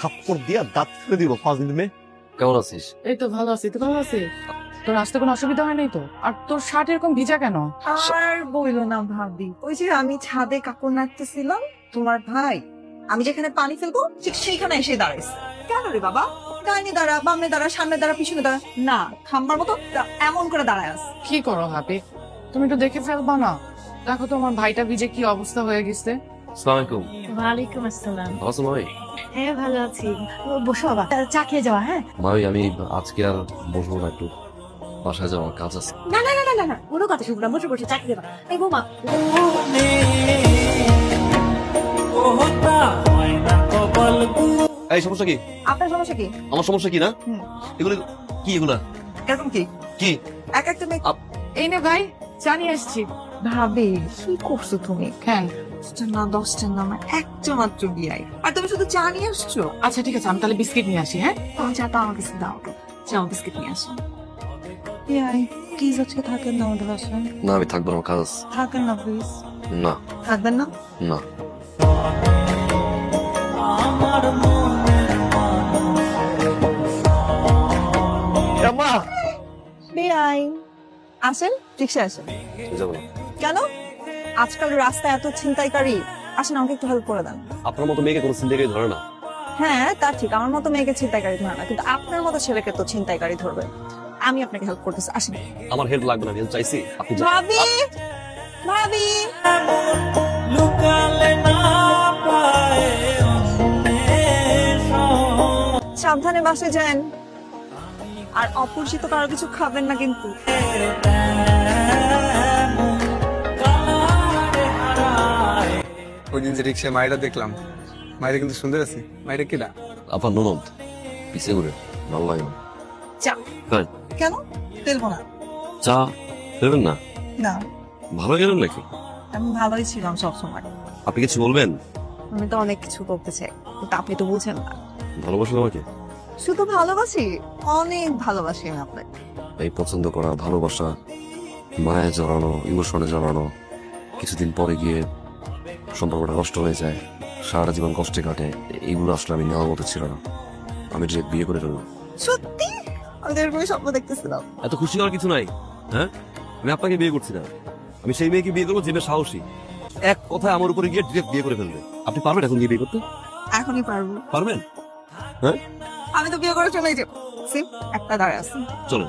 থাপ্পড় দিয়া দাঁত ফেলে দিব পাঁচ দিন। কেমন আছিস? এই তো ভালো আছি তুই ভালো আছিস? তোর আসতে কোনো অসুবিধা হয় নাই তো? আর তোর শার্ট এরকম ভিজা কেন? আর বইলো না ভাবি। ওই যে আমি ছাদে কাপড় নাড়তেছিলাম তোমার ভাই আমি যেখানে পানি ফেলব ঠিক সেইখানে এসে দাঁড়াইছে। কেন রে বাবা? ডাইনে দাঁড়া বামে দাঁড়া সামনে দাঁড়া পিছনে দাঁড়া। না খাম্বার মতো এমন করে দাঁড়ায় আস কি করো হাবি তুমি একটু দেখে ফেলবা না? দেখো তোমার ভাইটা ভিজে কি অবস্থা হয়ে গেছে। আসসালামু আলাইকুম ওয়ালাইকুম আসসালাম। ভালো হ্যাঁ ভালো আছি। বসো বাবা চা খেয়ে যাওয়া হ্যাঁ? মামি আমি আজকে আর বসবো না একটু। বাসায় যাওয়ার কাজ আছে। না না না না না কোনো কথা শুনব না বসে বসে চা খেয়ে যাবা এই বৌমা। এই সমস্যা কি? আপনার সমস্যা কি? আমার সমস্যা কি না? এগুলো কি এগুলা? এরকম কি? কি? এক একটা মেয়ে এই নে ভাই জানিয়ে আসছি। ভাবি কি করছ তুমি? কেন? না দশটা না আমার একটা মাত্র বিয়াই। আর তুমি শুধু চা নিয়ে আসছো? আচ্ছা ঠিক আছে আমি তাহলে বিস্কিট নিয়ে আসি হ্যাঁ? তুমি চাটা আমার কাছে দাও চাও বিস্কিট নিয়ে আসো। বিয়াই প্লিজ আজকে থাকেন না আমাদের বাসায়? না আমি থাকব না কাজ থাকেন না প্লিজ না। থাকবেন না? না। মা বেআই আসেন রিক্সা আসেন। যাব। কেন? আজকাল রাস্তায় এত ছিনতাইকারী। আসেন আমাকে একটু হেল্প করে দেন। আপনার মতো মেয়েকে কোনো চিন্তাকে ধরে না। হ্যাঁ তা ঠিক। আমার মতো মেয়েকে ছিনতাইকারী ধরে না। কিন্তু আপনার মতো ছেলেকে তো ছিনতাইকারী ধরবে। আমি আপনাকে হেল্প করতেছি। আসেন। আমার হেল্প লাগবে না হেল্প চাইছি। আপনি। ভাবি! ভাবি! সাবধানে বাসে যান। আর অপরিচিত কারও কিছু খাবেন না কিন্তু। ওই দিন যে রিক্সায় মায়েরা দেখলাম মায়েরা কিন্তু সুন্দর আছে। মায়েরা কিনা আপনার ননদ পিছিয়ে ঘুরে ভালো লাগে না চা? কেন? ফেলব না চা দেবেন না? না। ভালো গেলেন নাকি? আমি ভালোই ছিলাম সবসময়। আপনি কিছু বলবেন? আমি তো অনেক কিছু বলতে চাই কিন্তু আপনি তো বুঝেন না। ভালোবাসেন আমাকে? শুধু ভালোবাসি অনেক ভালোবাসি আমি আপনাকে। এই পছন্দ করা ভালোবাসা মায়ে জড়ানো ইমোশনে জড়ানো কিছুদিন পরে গিয়ে সম্পর্কটা নষ্ট হয়ে যায়। সারা জীবন কষ্টে কাটে। এইগুলো আসলে আমি নেওয়ার মতো ছিল না। আমি যে বিয়ে করে ফেললাম সত্যি? আমি তো এরকমই স্বপ্ন দেখতেছিলাম। এত খুশি হওয়ার কিছু নাই হ্যাঁ? আমি আপনাকে বিয়ে করছি না। আমি সেই মেয়েকে বিয়ে করব যে মেয়ে সাহসী। এক কথায় আমার উপরে গিয়ে ডিরেক্ট বিয়ে করে ফেলবে। আপনি পারবেন এখন গিয়ে বিয়ে করতে? এখনই পারব। পারবেন? আমি তো বিয়ে করে চলে যাব। সিম একটা দাঁড়ায় আছে। চলেন।